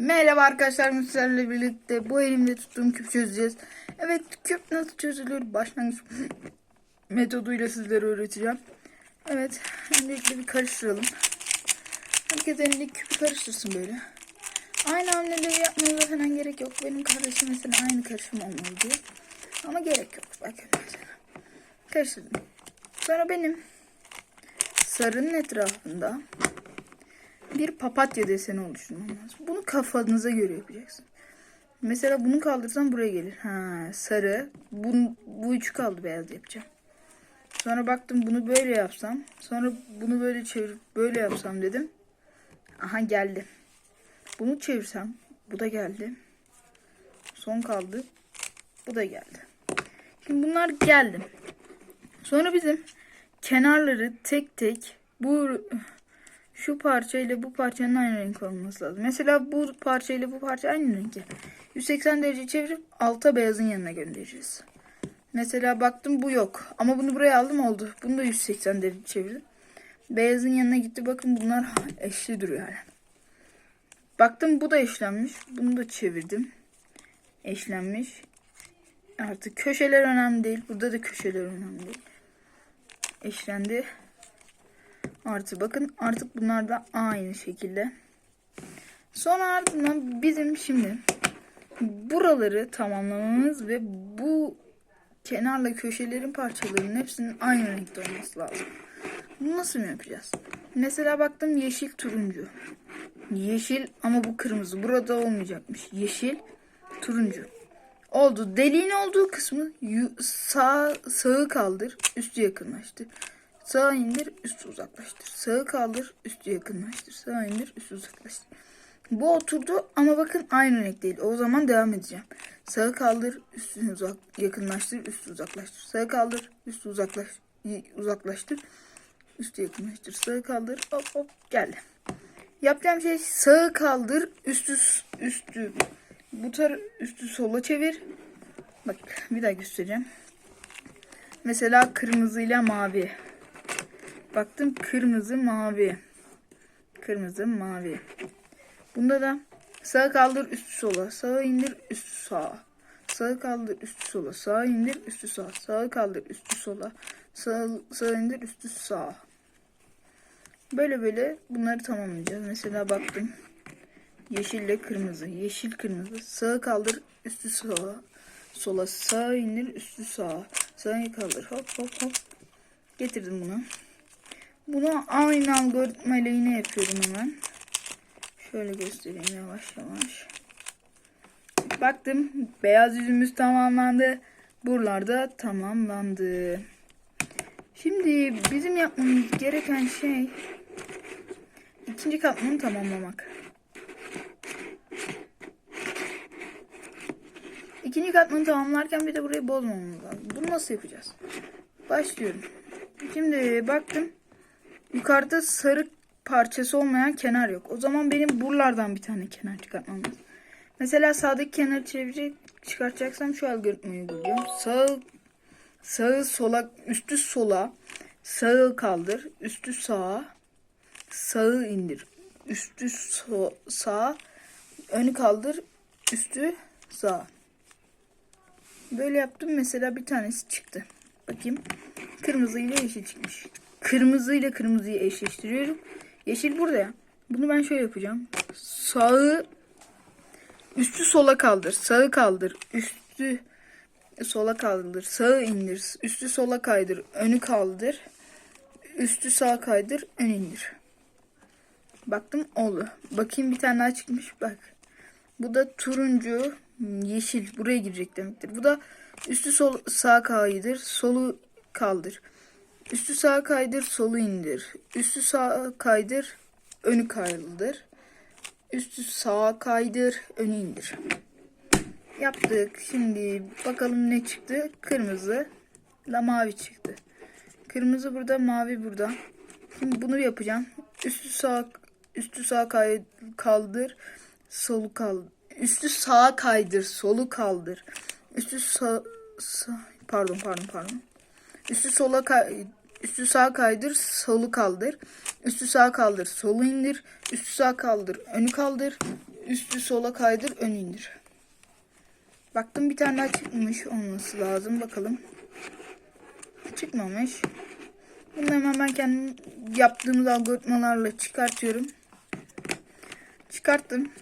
Merhaba arkadaşlar sizlerle birlikte bu elimde tuttuğum küp çözeceğiz. Evet küp nasıl çözülür başlangıç metoduyla sizlere öğreteceğim. Evet öncelikle bir karıştıralım. Herkes elindeki küpü karıştırsın böyle. Aynı hamleleri yapmaya falan gerek yok. Benim kardeşim mesela aynı karışım olmalı diyor. Ama gerek yok. Bakın mesela. Karıştırdım. Sonra benim sarının etrafında bir papatya deseni oluşturmam lazım. Bunu kafanıza göre yapacaksın. Mesela bunu kaldırsam buraya gelir. Ha sarı. Bu, bu üç kaldı beyaz yapacağım. Sonra baktım bunu böyle yapsam. Sonra bunu böyle çevirip böyle yapsam dedim. Aha geldi. Bunu çevirsem bu da geldi. Son kaldı. Bu da geldi. Şimdi bunlar geldi. Sonra bizim kenarları tek tek bu şu parça ile bu parçanın aynı renk olması lazım. Mesela bu parça ile bu parça aynı renk. 180 derece çevirip alta beyazın yanına göndereceğiz. Mesela baktım bu yok. Ama bunu buraya aldım oldu. Bunu da 180 derece çevirdim. Beyazın yanına gitti. Bakın bunlar eşli duruyor yani. Baktım bu da eşlenmiş. Bunu da çevirdim. Eşlenmiş. Artık köşeler önemli değil. Burada da köşeler önemli değil. Eşlendi. Artı bakın artık bunlar da aynı şekilde. Sonra ardından bizim şimdi buraları tamamlamamız ve bu kenarla köşelerin parçalarının hepsinin aynı renkte olması lazım. Bunu nasıl yapacağız? Mesela baktım yeşil turuncu. Yeşil ama bu kırmızı. Burada olmayacakmış. Yeşil turuncu. Oldu. Deliğin olduğu kısmı sağ sağı kaldır, üstü yakınlaştır. Sağa indir, üstü uzaklaştır. Sağı kaldır, üstü yakınlaştır. Sağa indir, üstü uzaklaştır. Bu oturdu ama bakın aynı renk değil. O zaman devam edeceğim. Sağı kaldır, üstü uzak, yakınlaştır, üstü uzaklaştır. Sağı kaldır, üstü uzaklaş, uzaklaştır. Üstü yakınlaştır. Sağı kaldır, hop hop geldi. Yapacağım şey sağı kaldır, üstü üstü bu tar üstü sola çevir. Bak bir daha göstereceğim. Mesela kırmızı ile mavi. Baktım kırmızı mavi. Kırmızı mavi. Bunda da sağa kaldır üstü sola. Sağa indir üstü sağa. Sağa kaldır üstü sola. Sağa indir üstü sağa. Sağa kaldır üstü sola. Sağa, sağa indir üstü sağa. Böyle böyle bunları tamamlayacağız. Mesela baktım. Yeşille kırmızı. Yeşil kırmızı. Sağa kaldır üstü sola. Sola sağa indir üstü sağa. Sağa kaldır hop hop hop. Getirdim bunu. Bunu aynı algoritma ile yine yapıyorum hemen. Şöyle göstereyim yavaş yavaş. Baktım beyaz yüzümüz tamamlandı. Buralarda tamamlandı. Şimdi bizim yapmamız gereken şey ikinci katmanı tamamlamak. İkinci katmanı tamamlarken bir de burayı bozmamamız lazım. Bunu nasıl yapacağız? Başlıyorum. Şimdi baktım. Yukarıda sarı parçası olmayan kenar yok. O zaman benim buralardan bir tane kenar çıkartmam lazım. Mesela sağdaki kenarı çevirecek çıkartacaksam şu algoritmayı uygulayacağım. Sağ sağı sola üstü sola sağı kaldır. Üstü sağa sağı indir. Üstü so, sağa önü kaldır. Üstü sağa. Böyle yaptım. Mesela bir tanesi çıktı. Bakayım. Kırmızı ile yeşil çıkmış kırmızı ile kırmızıyı eşleştiriyorum. Yeşil burada ya. Bunu ben şöyle yapacağım. Sağı üstü sola kaldır. Sağı kaldır. Üstü sola kaldır, sağı indir, üstü sola kaydır, önü kaldır, üstü sağa kaydır, ön indir. Baktım oldu. Bakayım bir tane daha çıkmış. Bak. Bu da turuncu, yeşil. Buraya girecek demektir. Bu da üstü sol sağa kaydır, solu kaldır. Üstü sağa kaydır, solu indir. Üstü sağa kaydır, önü kaldır. Üstü sağa kaydır, önü indir. Yaptık. Şimdi bakalım ne çıktı? Kırmızı la mavi çıktı. Kırmızı burada, mavi burada. Şimdi bunu yapacağım. Üstü sağ üstü sağ kay, kaldır, solu kaldır. Üstü sağa kaydır, solu kaldır. Üstü sağ, sağ pardon pardon pardon. Üstü sola kay, üstü sağ kaydır, solu kaldır. Üstü sağ kaldır, solu indir. Üstü sağ kaldır, önü kaldır. Üstü sola kaydır, ön indir. Baktım bir tane daha çıkmış olması lazım. Bakalım. Çıkmamış. Bunu hemen ben kendim yaptığımız algoritmalarla çıkartıyorum. Çıkarttım.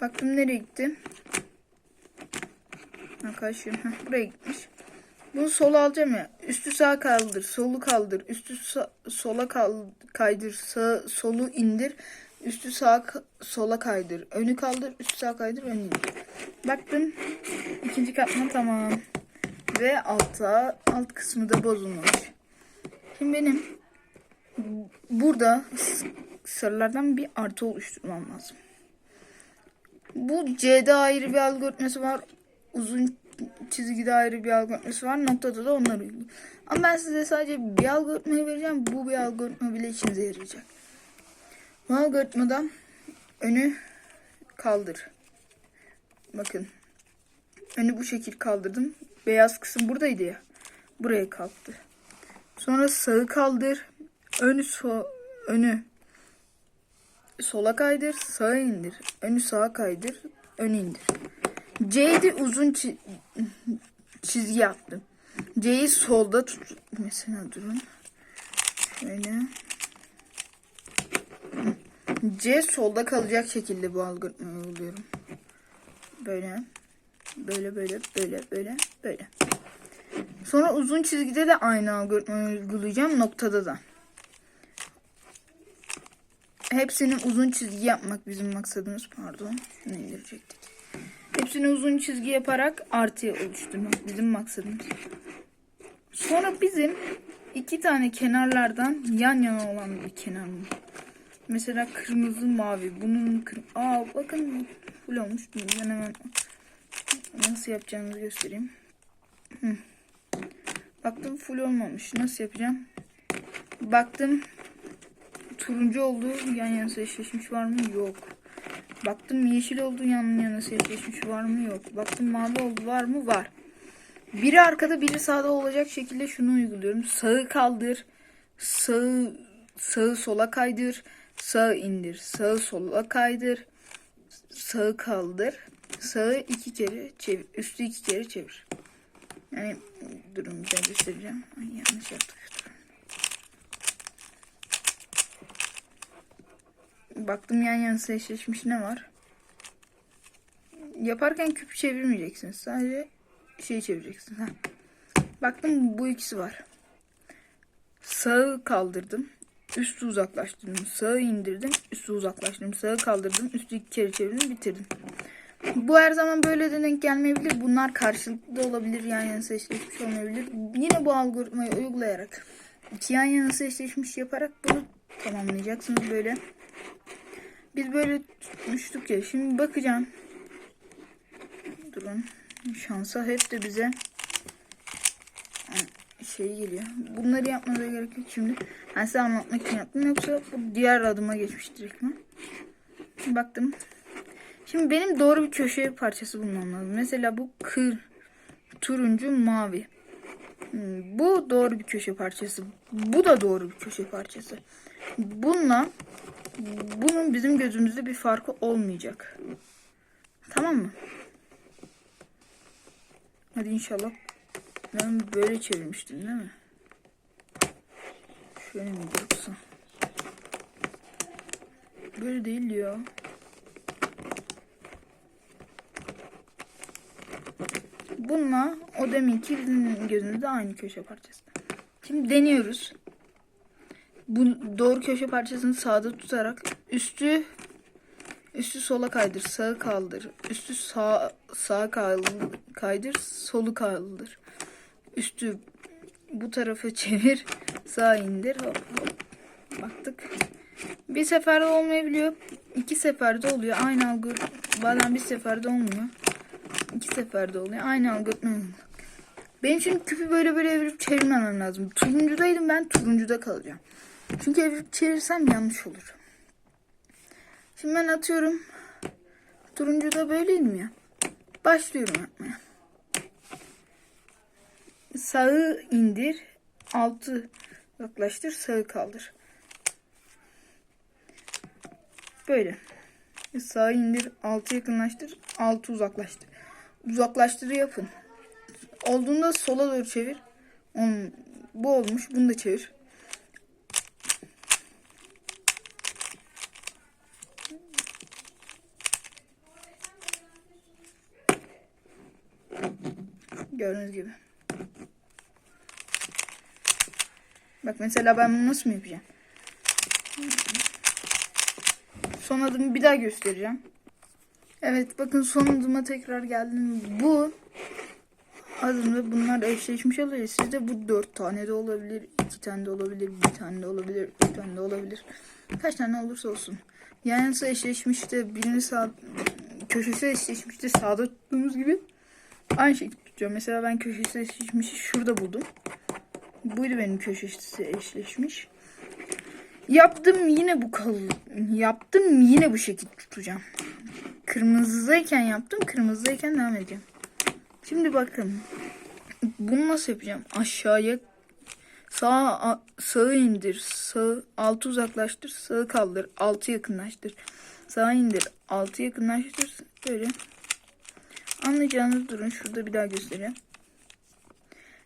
Baktım nereye gitti. Arkadaşlar buraya gitmiş. Bunu sola alacağım ya. Üstü sağa kaldır, solu kaldır. Üstü sa- sola kaydır, sağ, solu indir. Üstü sağa sola kaydır. Önü kaldır, üstü sağa kaydır, önü indir. Baktım. ikinci katman tamam. Ve altta alt kısmı da bozulmuş. Şimdi benim burada sarılardan bir artı oluşturmam lazım. Bu C'de ayrı bir algoritması var. Uzun çizgide ayrı bir algoritması var. Noktada da onlar uyguluyor. Ama ben size sadece bir algoritmayı vereceğim. Bu bir algoritma bile işinize yarayacak. Bu algoritmada önü kaldır. Bakın. Önü bu şekil kaldırdım. Beyaz kısım buradaydı ya. Buraya kalktı. Sonra sağı kaldır. Önü so önü sola kaydır, sağa indir. Önü sağa kaydır, ön indir. C'de uzun çi- çizgi yaptım. C'yi solda tut. Mesela durun. Şöyle. C solda kalacak şekilde bu algoritmayı uyguluyorum. Böyle. Böyle böyle böyle böyle böyle. Sonra uzun çizgide de aynı algoritmayı uygulayacağım noktada da. Hepsini uzun çizgi yapmak bizim maksadımız. Pardon. Şunu indirecektik. Hepsini uzun çizgi yaparak artıya oluşturmak bizim maksadımız. Sonra bizim iki tane kenarlardan yan yana olan bir kenar mı? Mesela kırmızı mavi. Bunun kır... Aa bakın full olmuş. Ben hemen nasıl yapacağımızı göstereyim. Hı. Baktım full olmamış. Nasıl yapacağım? Baktım turuncu oldu. Yan yana eşleşmiş var mı? Yok. Baktım yeşil oldu yan yana eşleşmiş var mı? Yok. Baktım mavi oldu var mı? Var. Biri arkada biri sağda olacak şekilde şunu uyguluyorum. Sağı kaldır. Sağı, sağı sola kaydır. Sağı indir. Sağı sola kaydır. Sağı kaldır. Sağı iki kere çevir. Üstü iki kere çevir. Yani durun bir göstereceğim. Ay, yanlış yaptık. Baktım yan yana eşleşmiş ne var? Yaparken küp çevirmeyeceksiniz. Sadece şey çevireceksiniz. Ha. Baktım bu ikisi var. Sağı kaldırdım. Üstü uzaklaştırdım. Sağı indirdim. Üstü uzaklaştırdım. Sağı kaldırdım. Üstü iki kere çevirdim. Bitirdim. Bu her zaman böyle de denk gelmeyebilir. Bunlar karşılıklı da olabilir. Yan yana eşleşmiş olmayabilir. Yine bu algoritmayı uygulayarak iki yan yana eşleşmiş yaparak bunu tamamlayacaksınız böyle. Biz böyle tutmuştuk ya. Şimdi bakacağım. Durun. Şansa hep de bize şey geliyor. Bunları yapmanıza gerek yok şimdi. Ben size anlatmak için yaptım. Yoksa bu diğer adıma geçmiş direkt mi? Baktım. Şimdi benim doğru bir köşe parçası bulmam lazım. Mesela bu kır, turuncu, mavi. Hmm, Bu doğru bir köşe parçası. Bu da doğru bir köşe parçası. Bununla bunun bizim gözümüzde bir farkı olmayacak. Tamam mı? Hadi inşallah. Ben böyle çevirmiştim değil mi? Şöyle mi yoksa? Böyle değil ya. Bununla o deminki gözümüzde aynı köşe parçası. Şimdi deniyoruz. Bu doğru köşe parçasını sağda tutarak üstü üstü sola kaydır, sağı kaldır. Üstü sağ sağa kaydır, solu kaldır. Üstü bu tarafa çevir, sağa indir. Hop, hop. Baktık. Bir seferde olmayabiliyor. iki seferde oluyor. Aynı algoritma. Bazen bir seferde olmuyor. İki seferde oluyor. Aynı algoritma. Benim şimdi küpü böyle böyle evirip çevirmemem lazım. Turuncudaydım ben turuncuda kalacağım. Çünkü çevirsem yanlış olur. Şimdi ben atıyorum. Turuncuda böyleydim ya. Başlıyorum yapmaya. Sağı indir. Altı yaklaştır. Sağı kaldır. Böyle. Sağa indir, altı yakınlaştır, altı uzaklaştır. Uzaklaştırı yapın. Olduğunda sola doğru çevir. On, bu olmuş, bunu da çevir. Gördüğünüz gibi. Bak mesela ben bunu nasıl mı yapacağım? Son adımı bir daha göstereceğim. Evet bakın son adıma tekrar geldim. Bu adımda bunlar eşleşmiş oluyor. Sizde bu dört tane de olabilir, iki tane de olabilir, bir tane de olabilir, üç tane de olabilir. Kaç tane olursa olsun. Yanısı eşleşmişte birini sağ köşesi eşleşmişte sağda tuttuğumuz gibi aynı şekilde tutacağım. Mesela ben köşesi eşleşmişi şurada buldum. Buydu benim köşesi eşleşmiş. Yaptım yine bu kal yaptım yine bu şekilde tutacağım. Kırmızıdayken yaptım, kırmızıdayken devam edeceğim. Şimdi bakın. Bunu nasıl yapacağım? Aşağıya sağa sağı indir, sağ altı uzaklaştır, sağı kaldır, altı yakınlaştır. Sağa indir, altı yakınlaştır. Böyle. Anlayacağınız durun. Şurada bir daha göstereyim.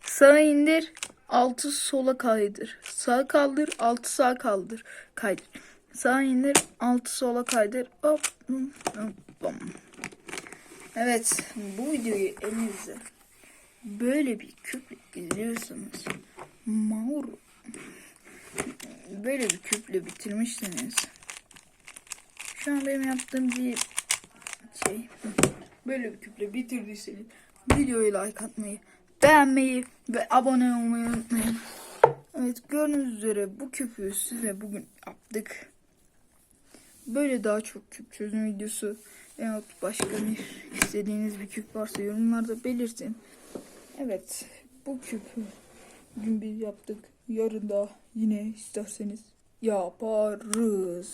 Sağa indir, altı sola kaydır. Sağa kaldır, altı sağa kaldır. Kaydır. Sağa indir, altı sola kaydır. Hop, hop. Evet, bu videoyu elinizde böyle bir küple izliyorsanız mağur böyle bir küple bitirmişseniz şu an benim yaptığım bir şey böyle bir küple bitirdiyseniz videoyu like atmayı beğenmeyi ve abone olmayı unutmayın. Evet gördüğünüz üzere bu küpü size bugün yaptık. Böyle daha çok küp çözüm videosu veyahut başka bir istediğiniz bir küp varsa yorumlarda belirtin. Evet bu küpü bugün biz yaptık. Yarın da yine isterseniz yaparız.